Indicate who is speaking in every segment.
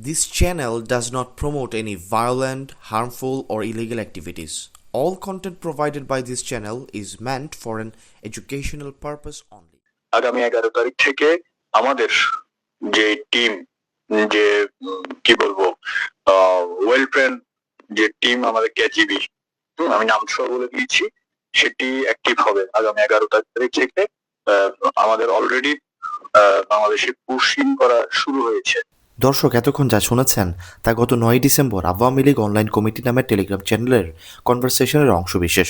Speaker 1: This channel does not promote any violent, harmful, or illegal activities. All content provided by this channel is meant for an educational purpose only.
Speaker 2: আগামী এগারো তারিখ থেকে আমাদের যে team যে কি বলব ওয়েল ফ্রেন্ড যে টিম আমাদের কেজিবি আমি নাম সহ বলে দিয়েছি সেটি অ্যাক্টিভ হবে আগামী এগারো তারিখ থেকে আমাদের অলরেডি বাংলাদেশে পুশিং করা শুরু হয়েছে
Speaker 1: দর্শক, এতক্ষণ যা শুনেছেন তা গত নয় December Awami League online committee নামের টেলিগ্রাম চ্যানেলের কনভারসেশনের অংশবিশেষ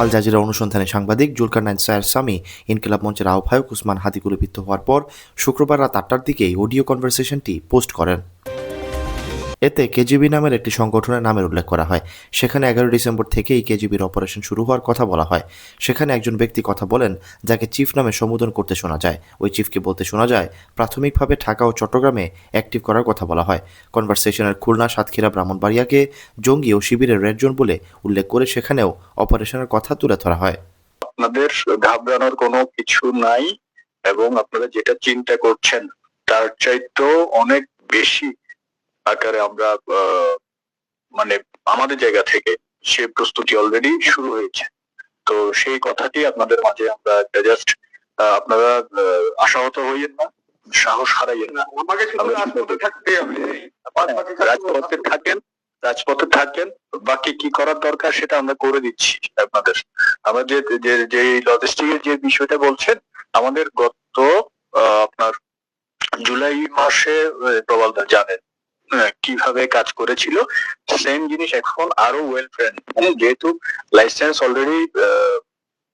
Speaker 1: আল জাজিরা অনুসন্ধানে সাংবাদিক জুলকার নাইন সায়ের স্বামী ইনকিলাব মঞ্চের আহ্বায়ক উসমান হাদি গুলিবিদ্ধ হওয়ার পর শুক্রবার রাত আটটার দিকে এই অডিও কনভারসেশনটি পোস্ট করেন। এতে কেজিবি নামের একটি সংগঠনের নামের উল্লেখ করা হয়। সেখানে এগারো ডিসেম্বর থেকেই কেজিবির অপারেশন শুরু হওয়ার কথা বলা হয়। সেখানে একজন ব্যক্তি কথা বলেন, যাকে চিফ নামে সম্বোধন করতে শোনা যায়। ওই চিফকে বলতে শোনা যায়, প্রাথমিকভাবে ঢাকা ও চট্টগ্রামে অ্যাক্টিভ করার কথা বলা হয়। কনভারসেশনের খুলনা, সাতক্ষীরা, ব্রাহ্মণবাড়িয়াকে জঙ্গি ও শিবিরের রেড জোন বলে উল্লেখ করে সেখানেও অপারেশনের কথা তুলে ধরা হয়।
Speaker 2: আপনাদের ঘাবড়ানোর কোনো কিছু নাই এবং আপনারা যেটা চিন্তা করছেন, তার চাইতেও অনেক বেশি আকারে আমরা আহ, মানে আমাদের জায়গা থেকে সে প্রস্তুতি অলরেডি শুরু হয়েছে। তো সেই কথাটি আপনাদের মাঝে আমরা জাস্ট আপনারা আশাহত হইয়েন না সাহস হারাইয়েন না।
Speaker 3: রাজপথে কাজ
Speaker 2: রাজপথে থাকেন রাজপথে থাকেন বাকি কি করার দরকার সেটা আমরা করে দিচ্ছি আপনাদের। আমরা যে যে যে লজিস্টিকের যে বিষয়টা বলছেন আমাদের গত আহ, আপনার জুলাই মাসে প্রবালদা জানেন। কীভাবে কাজ করেছিল সেম জিনিস এখন আরও ওয়েল ফ্রেন্ড যেহেতু লাইসেন্স অলরেডি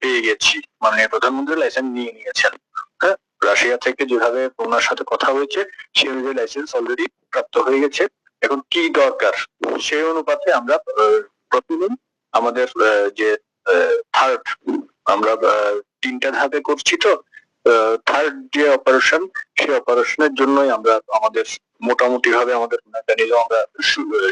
Speaker 2: পেয়ে গেছি মাননীয় প্রধানমন্ত্রী লাইসেন্স নিয়ে নিয়েছেন। হ্যাঁ রাশিয়া থেকে যেভাবে ওনার সাথে কথা হয়েছে সেই অনুযায়ী লাইসেন্স অলরেডি প্রাপ্ত হয়ে গেছে। এখন কি দরকার? সেই অনুপাতে আমরা প্রতিদিন আমাদের যে থার্ড আমরা তিনটা ধাপে করছি তো থার্ড যে অপারেশন সেই অপারেশনের জন্যই আমরা আমাদের মোটামুটি ভাবে আমাদের মেকানিজম আমরা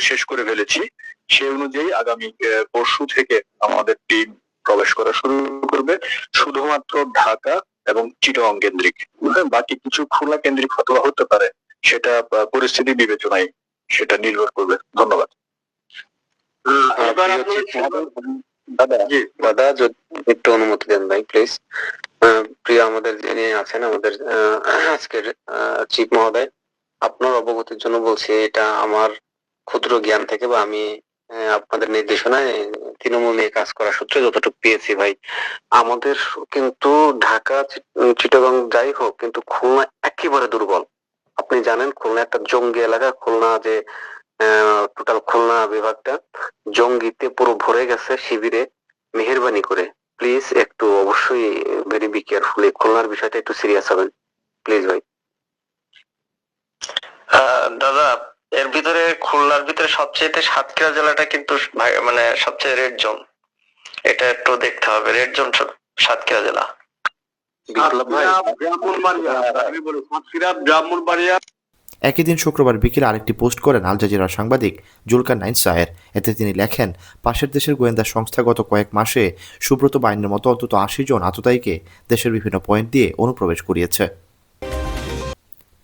Speaker 2: শেষ করে ফেলেছি। সেই অনুযায়ী আগামী আহ, পরশু থেকে আমাদের টিম প্রবেশ করা শুরু করবে। শুধুমাত্র ঢাকা এবং চিটং কেন্দ্রিক। হ্যাঁ, বাকি কিছু খোলা কেন্দ্রিক অথবা হতে পারে সেটা আহ, পরিস্থিতি বিবেচনায় সেটা নির্ভর করবে। ধন্যবাদ। দাদা।
Speaker 3: জি
Speaker 4: দাদা যদি একটু অনুমতি দেন ভাই প্লিজ প্রিয় আমাদের যিনি আছেন, আমাদের আজকের চিফ মহোদয়, আপনার অবগতির জন্য বলছি, এটা আমার ক্ষুদ্র জ্ঞান থেকে বা আমি আপনাদের নির্দেশনায় তৃণমূল নিয়ে কাজ করার সূত্রে যতটুকু পেয়েছি ভাই। আমাদের কিন্তু ঢাকা চিটাগং যাই হোক, কিন্তু খুলনা একেবারে দুর্বল। আপনি জানেন, খুলনা একটা জঙ্গি এলাকা, খুলনা যে টোটাল খুলনা বিভাগটা, জঙ্গিতে পুরো ভরে গেছে শিবিরে, মেহেরবানি করে। প্লিজ একটু অবশ্যই ভেরি বি কেয়ারফুল এই খুলনার বিষয়টা একটু সিরিয়াস হবেন প্লিজ ভাই।
Speaker 5: দাদা এর ভিতরে খুলনার ভিতরে সবচেয়ে সাতক্ষীরা জেলাটা কিন্তু ভাই- মানে সবচেয়ে রেড জোন এটা একটু দেখতে হবে। রেড জোন সাতক্ষীরা জেলা।
Speaker 4: বিপ্লব ভাই।
Speaker 3: ব্রাহ্মণবাড়িয়া। আমি বলি সাতক্ষীরা ব্রাহ্মণবাড়িয়া।
Speaker 1: একই দিন শুক্রবার বিকেলে আরেকটি পোস্ট করেন আল জাজিরার সাংবাদিক জুলকার নাইন সায়ের এতে তিনি লেখেন, পাশের দেশের গোয়েন্দা সংস্থা গত কয়েক মাসে সুব্রত বাইনের মতো অন্তত আশি জন আততায়ীকে দেশের বিভিন্ন পয়েন্ট দিয়ে অনুপ্রবেশ করিয়েছে।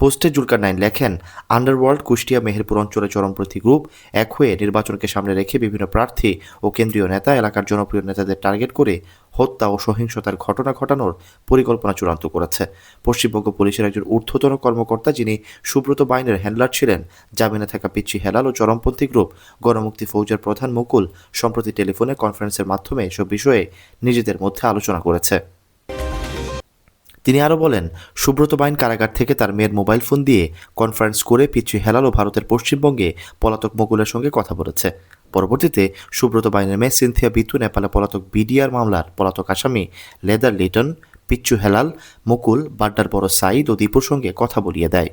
Speaker 1: পোস্টে জুলকার নাইন লেখেন, আন্ডারওয়ার্ল্ড, কুষ্টিয়া, মেহেরপুর অঞ্চলে চরমপন্থী গ্রুপ এক হয়ে নির্বাচনকে সামনে রেখে বিভিন্ন প্রার্থী ও কেন্দ্রীয় নেতা এলাকার জনপ্রিয় নেতাদের টার্গেট করে হত্যা ও সহিংসতার ঘটনা ঘটানোর পরিকল্পনা চূড়ান্ত করেছে। পশ্চিমবঙ্গ পুলিশের একজন ঊর্ধ্বতন কর্মকর্তা যিনি সুব্রত বাইনের হ্যান্ডলার ছিলেন, জামিনে থাকা পিচ্ছি হেলাল ও চরমপন্থী গ্রুপ গণমুক্তি ফৌজের প্রধান মুকুল সম্প্রতি টেলিফোনে কনফারেন্সের মাধ্যমে এসব বিষয়ে নিজেদের মধ্যে আলোচনা করেছে। তিনি আরও বলেন, সুব্রত বাইন কারাগার থেকে তার মেয়ের মোবাইল ফোন দিয়ে কনফারেন্স করে পিচ্ছু হেলাল ও ভারতের পশ্চিমবঙ্গে পলাতক মুকুলের সঙ্গে কথা বলেছে। পরবর্তীতে সুব্রত বাইনের মেয়ে সিনথিয়া বিতু নেপালে পলাতক বিডিআর মামলার পলাতক আসামি লেদার লিটন পিচ্ছু হেলাল, মুকুল, বাড্ডার বড় সাইদ ও দীপুর সঙ্গে কথা বলিয়ে দেয়।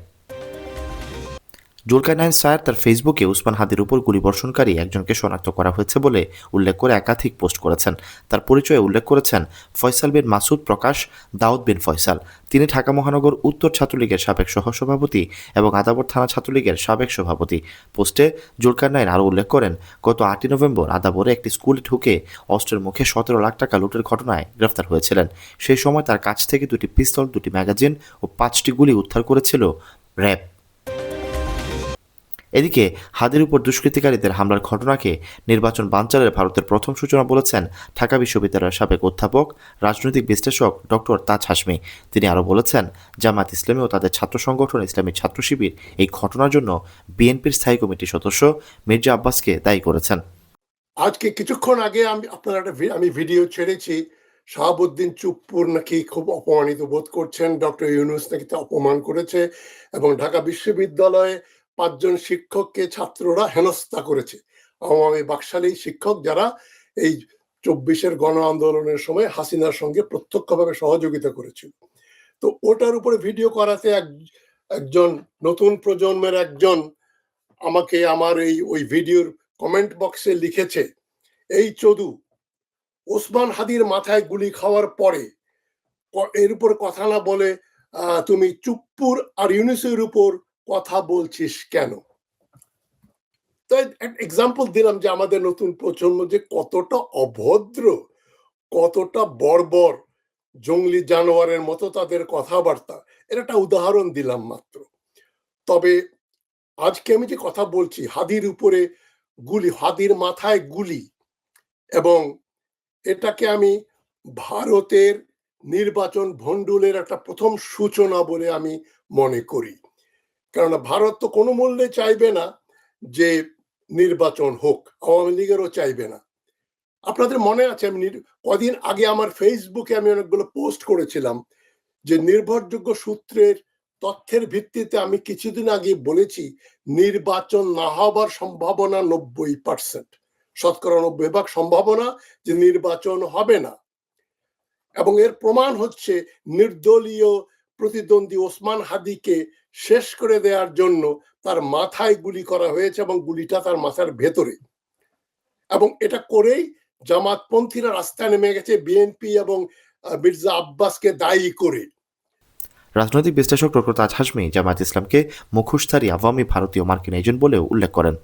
Speaker 1: জুলকানাইন সায়ার তার ফেসবুকে উসমান হাদির উপর গুলিবর্ষণকারী একজনকে শনাক্ত করা হয়েছে বলে উল্লেখ করে একাধিক পোস্ট করেছেন। তার পরিচয়ে উল্লেখ করেছেন ফয়সাল বিন মাসুদ প্রকাশ, দাউদ বিন ফয়সাল। তিনি ঢাকা মহানগর উত্তর ছাত্রলীগের সাবেক সহসভাপতি এবং আদাবর থানা ছাত্রলীগের সাবেক সভাপতি। পোস্টে জুলকারনাইন আরও উল্লেখ করেন, গত আটই নভেম্বর আদাবরে একটি স্কুলে ঢুকে অস্ত্রের মুখে সতেরো লাখ টাকা লুটের ঘটনায় গ্রেফতার হয়েছিলেন। সেই সময় তার কাছ থেকে দুটি পিস্তল, দুটি ম্যাগাজিন ও পাঁচটি গুলি উদ্ধার করেছিল র্যাব। এদিকে হাদির উপর দুষ্কৃতিকারীদের হামলার ঘটনাকে নির্বাচন বানচালের ভারতের প্রথম সূচনা বলেছেন ঢাকা বিশ্ববিদ্যালয়ের সাবেক অধ্যাপক, রাজনৈতিক বিশ্লেষক ডক্টর তাজ হাসমি তিনি আরও বলেছেন জামাত ইসলামী ও তাদের ছাত্র সংগঠন ইসলামী ছাত্র শিবির এই ঘটনার জন্য বিএনপির স্থায়ী কমিটির সদস্য মির্জা আব্বাসকে দায়ী করেছেন।
Speaker 6: আজকে কিছুক্ষণ আগে আমি আপনার একটা আমি ভিডিও ছেড়েছি। শাহাবুদ্দিন চুপ্পুর নাকি খুব অপমানিত বোধ করছেন, ডক্টর ইউনুস নাকি অপমান করেছে এবং ঢাকা বিশ্ববিদ্যালয়ে পাঁচজন শিক্ষককে ছাত্ররা হেনস্থা করেছে। আওয়ামী বাকশালী শিক্ষক যারা এই চব্বিশের গণ আন্দোলনের সময় হাসিনার সঙ্গে প্রত্যক্ষভাবে সহযোগিতা করেছিল। তো ওটার উপরে ভিডিও করাতে এক, একজন নতুন প্রজন্মের একজন আমাকে আমার এই, ওই ভিডিওর কমেন্ট বক্সে লিখেছে, এই চদু ওসমান হাদির মাথায় গুলি খাওয়ার পরে এর উপর কথা না বলে তুমি চুপ্পুর আর ইউনিসের উপর কথা বলছিস কেন? তো এক্সাম্পল দিলাম যে আমাদের নতুন প্রজন্ম যে কতটা অভদ্র, কতটা বর্বর জঙ্গলি জানোয়ারের মতো তাদের কথাবার্তা। এর একটা উদাহরণ দিলাম মাত্র। তবে আজকে আমি যে কথা বলছি, হাদির উপরে গুলি, হাদির মাথায় গুলি এবং এটাকে আমি ভারতের নির্বাচন ভণ্ডুলের একটা প্রথম সূচনা বলে আমি মনে করি। কেননা ভারত তো কোনো মূল্যে চাইবে না যে নির্বাচন হোক, আওয়ামী লীগেরও চাইবে না। আপনাদের মনে আছে, আমি কদিন আগে আমার ফেসবুকে আমি অনেকগুলো পোস্ট করেছিলাম যে নির্ভরযোগ্য সূত্রের তথ্যের ভিত্তিতে আমি কিছুদিন আগে বলেছি, নির্বাচন না হবার সম্ভাবনা নব্বই পার্সেন্ট। শতকরা নব্বই ভাগ সম্ভাবনা যে নির্বাচন হবে না। এবং এর প্রমাণ হচ্ছে নির্দলীয় প্রতিদ্বন্দ্বী ওসমান হাদিকে শেষ করে দেওয়ার জন্য তার মাথায় গুলি করা হয়েছে এবং গুলিটা তার মাথার ভেতরে। এবং এটা করেই জামাতপন্থীরা রাস্তায় নেমে গেছে বিএনপি এবং মির্জা আব্বাসকে দায়ী করে।
Speaker 1: রাজনৈতিক বিশ্লেষক ডক্টর তাজ হাসমি জামায়াত ইসলামকে মুখোশধারী আওয়ামী ভারতীয় মার্কিন এজেন্ট বলেও উল্লেখ করেন।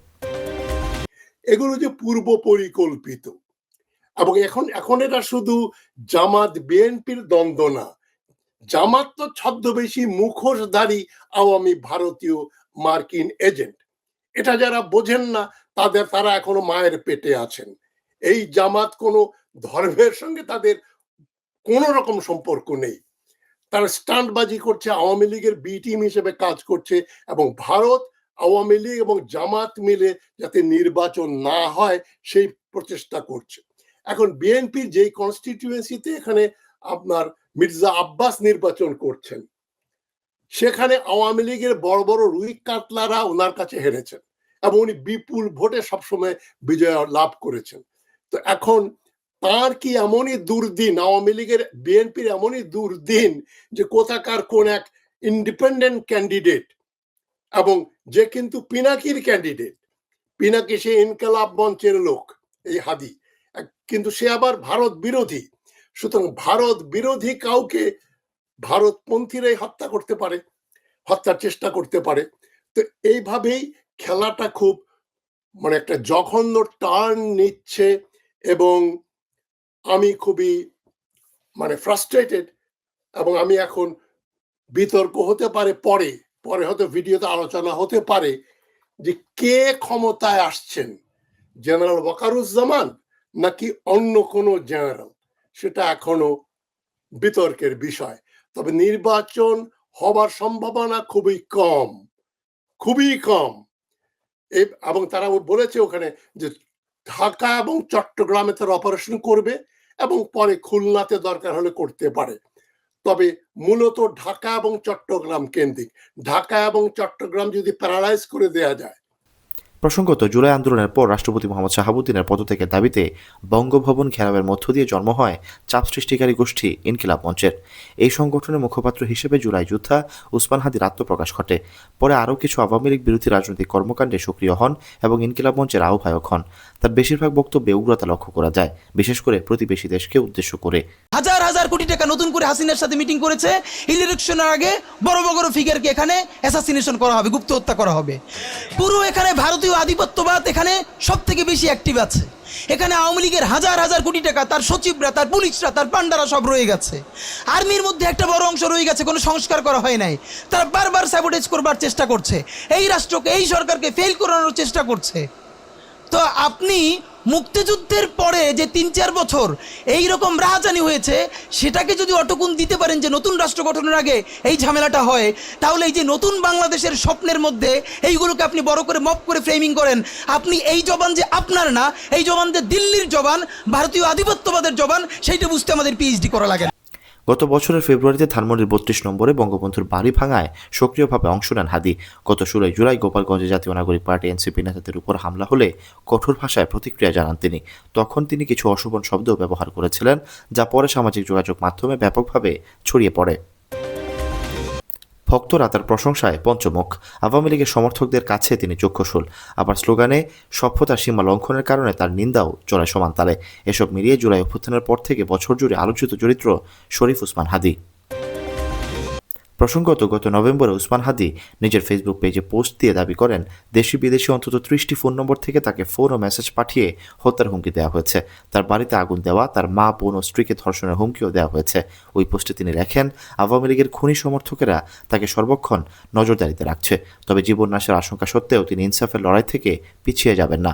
Speaker 6: এগুলো যে পূর্ব পরিকল্পিত। এবং এখন এখন এটা শুধু জামাত বিএনপির দ্বন্দ্ব না জামাত তো ছদ্মবেশী মুখোশধারী আওয়ামী ভারতীয় মার্কিন এজেন্ট। এটা যারা বোঝেন না, তাদের তারা এখনও মায়ের পেটে আছেন। এই জামাত কোনো ধর্মের সঙ্গে তাদের কোনো রকম সম্পর্ক নেই। তারা স্টান্টবাজি করছে, আওয়ামী লীগের বি টিম হিসেবে কাজ করছে এবং ভারত আওয়ামী লীগ এবং জামাত মিলে যাতে নির্বাচন না হয়, সেই প্রচেষ্টা করছে। এখন বিএনপির যেই কনস্টিটিউয়েন্সিতে এখানে আপনার মির্জা আব্বাস নির্বাচন করছেন। সেখানে আওয়ামী লীগের বড় বড় রুই কাতলারা ওনার কাছে হেরেছেন এবং উনি বিপুল ভোটে সবসময় বিজয় লাভ করেছেন। তো এখন তার কি এমনই দুর্দিন, আওয়ামী লীগের বিএনপির এমনই দুর্দিন যে কোথাকার কোন এক ইন্ডিপেন্ডেন্ট ক্যান্ডিডেট এবং যে কিন্তু পিনাকির ক্যান্ডিডেট, পিনাকি সে ইনকালাব মঞ্চের লোক, এই হাদি। কিন্তু সে আবার ভারত বিরোধী। সুতরাং ভারত বিরোধী কাউকে ভারতপন্থীরাই হত্যা করতে পারে, হত্যার চেষ্টা করতে পারে। তো এইভাবেই খেলাটা খুব মানে একটা জঘন্য টার্ন নিচ্ছে এবং আমি খুবই মানে ফ্রাস্ট্রেটেড এবং আমি এখন বিতর্ক হতে পারে পরে পরে হয়তো ভিডিওতে আলোচনা হতে পারে যে কে ক্ষমতায় আসছেন? জেনারেল ওয়াকারুজ্জামান নাকি অন্য কোনো জেনারেল? সেটা এখনও বিতর্কের বিষয়। তবে নির্বাচন হবার সম্ভাবনা খুবই কম খুবই কম। এবং তারা বলেছে ওখানে যে ঢাকা এবং চট্টগ্রামে তারা অপারেশন করবে এবং পরে খুলনাতে দরকার হলে করতে পারে। তবে মূলত ঢাকা এবং চট্টগ্রাম কেন্দ্রিক। ঢাকা এবং চট্টগ্রাম যদি প্যারালাইজ করে দেয়া যায়
Speaker 1: প্রসঙ্গত, জুলাই আন্দোলনের পর রাষ্ট্রপতি মোহাম্মদ শাহাবুদ্দিনের পদত্যাগের দাবিতে বঙ্গভবন ঘেরাওয়ের মধ্য দিয়ে জন্ম হয় চাপ সৃষ্টিকারী গোষ্ঠী ইনকিলাব মঞ্চের। এই সংগঠনের মুখপাত্র হিসেবে জুলাই যোদ্ধা উসমান হাদির আত্মপ্রকাশ ঘটে। পরে আরও কিছু আওয়ামী লীগ বিরোধী রাজনৈতিক কর্মকাণ্ডে সক্রিয় হন এবং ইনকিলাব মঞ্চের আহ্বায়ক হন। তার বেশিরভাগ বক্তব্যে উগ্রতা লক্ষ্য করা যায়, বিশেষ করে প্রতিবেশী দেশকে উদ্দেশ্য করে।
Speaker 7: হাজার হাজার কোটি টাকা নতুন করে হাসিনার সাথে মিটিং করেছে। ইলেকশনের আগে বড় বড় ফিগারকে এখানে অ্যাসাসিনেশন করা হবে গুপ্ত হত্যা করা হবে। পুরো এখানে ভারতীয় ভারতীয় আধিপত্যবাদ এখানে সব থেকে বেশি অ্যাক্টিভ আছে। এখানে আওয়ামী লীগের হাজার হাজার কোটি টাকা, তার সচিবরা, তার পুলিশরা, তার পান্ডারা সব রয়ে গেছে। আর্মির মধ্যে একটা বড় অংশ রয়ে গেছে, কোনো সংস্কার করা হয় নাই। তারা বারবার স্যাবোটেজ করবার চেষ্টা করছে। এই রাষ্ট্রকে, এই সরকারকে ফেল করানোর চেষ্টা করছে। তো আপনি মুক্তিযুদ্ধের পরে যে তিন চার বছর এই রকম রাহাজানি হয়েছে, সেটাকে যদি অটকুন দিতে পারেন যে নতুন রাষ্ট্র গঠনের আগে এই ঝামেলাটা হয়, তাহলে এই যে নতুন বাংলাদেশের স্বপ্নের মধ্যে এইগুলোকে আপনি বড় করে মপ করে ফ্রেমিং করেন আপনি এই জবান যে আপনার না, এই জবান যে দিল্লির জবান, ভারতীয় আধিপত্যবাদের জবান, সেইটা বুঝতে আমাদের পিএইচডি করা লাগে।
Speaker 1: গত বছরের ফেব্রুয়ারিতে ধানমন্ডির বত্রিশ নম্বরে বঙ্গবন্ধুর বাড়ি ভাঙায় সক্রিয়ভাবে অংশ নেন হাদি। গত ষোলোই জুলাই গোপালগঞ্জে জাতীয় নাগরিক পার্টি এনসিপি নেতাদের উপর হামলা হলে কঠোর ভাষায় প্রতিক্রিয়া জানান তিনি। তখন তিনি কিছু অশোভন শব্দ ব্যবহার করেছিলেন, যা পরে সামাজিক যোগাযোগ মাধ্যমে ব্যাপকভাবে ছড়িয়ে পড়ে। ভক্তরা তার প্রশংসায় পঞ্চমুখ। আওয়ামী লীগের সমর্থকদের কাছে তিনি চক্ষুসুল আবার স্লোগানে, সভ্যতার সীমা লঙ্ঘনের কারণে তার নিন্দাও চলে সমান তালে। এসব মিলিয়ে জুলাই অভ্যুত্থানের পর থেকে বছর জুড়ে আলোচিত চরিত্র শরীফ উসমান হাদি। প্রসঙ্গত, গত নভেম্বরে উসমান হাদি নিজের ফেসবুক পেজে পোস্ট দিয়ে দাবি করেন দেশি বিদেশি অন্তত ত্রিশটি ফোন নম্বর থেকে তাকে ফোন ও মেসেজ পাঠিয়ে হত্যার হুমকি দেওয়া হয়েছে। তার বাড়িতে আগুন দেওয়া, তার মা, বোন ও স্ত্রীকে ধর্ষণের হুমকিও দেওয়া হয়েছে। ওই পোস্টে তিনি লেখেন, আওয়ামী লীগের খুনি সমর্থকেরা তাকে সর্বক্ষণ নজরদারিতে রাখছে। তবে জীবন নাশের আশঙ্কা সত্ত্বেও তিনি ইনসাফের লড়াই থেকে পিছিয়ে যাবেন না।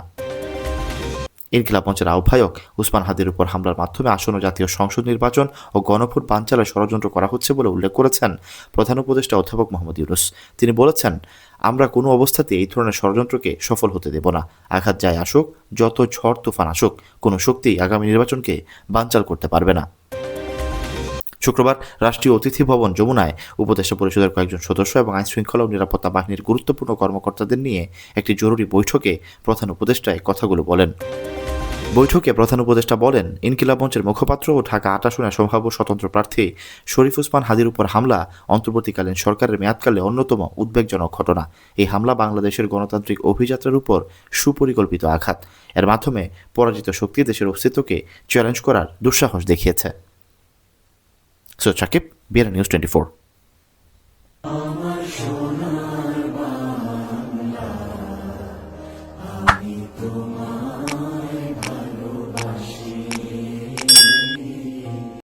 Speaker 1: ইনকিলাব মঞ্চের আহ্বায়ক উসমান হাদির উপর হামলার মাধ্যমে আসন্ন জাতীয় সংসদ নির্বাচন ও গণভোট বানচালের ষড়যন্ত্র করা হচ্ছে বলে উল্লেখ করেছেন প্রধান উপদেষ্টা অধ্যাপক মোহাম্মদ ইউনুস। তিনি বলেছেন, আমরা কোনো অবস্থাতে এই ধরনের ষড়যন্ত্রকে সফল হতে দেব না। আঘাত যায় আসুক, যত ঝড় তুফান আসুক, কোনো শক্তি আগামী নির্বাচনকে বানচাল করতে পারবে না। শুক্রবার রাষ্ট্রীয় অতিথি ভবন যমুনায় উপদেষ্টা পরিষদের কয়েকজন সদস্য এবং আইন শৃঙ্খলা ও নিরাপত্তা বাহিনীর গুরুত্বপূর্ণ কর্মকর্তাদের নিয়ে একটি জরুরি বৈঠকে প্রধান উপদেষ্টায় কথাগুলো বলেন। বৈঠকে প্রধান উপদেষ্টা বলেন, ইনকিলাব মঞ্চের মুখপাত্র ও ঢাকা আট আসনের সম্ভাব্য স্বতন্ত্র প্রার্থী শরীফ উসমান হাদির উপর হামলা অন্তর্বর্তীকালীন সরকারের মেয়াদকালে অন্যতম উদ্বেগজনক ঘটনা। এই হামলা বাংলাদেশের গণতান্ত্রিক অভিযাত্রার উপর সুপরিকল্পিত আঘাত। এর মাধ্যমে পরাজিত শক্তি দেশের অস্তিত্বকে চ্যালেঞ্জ করার দুঃসাহস দেখিয়েছে। So check it,
Speaker 8: BRNews24.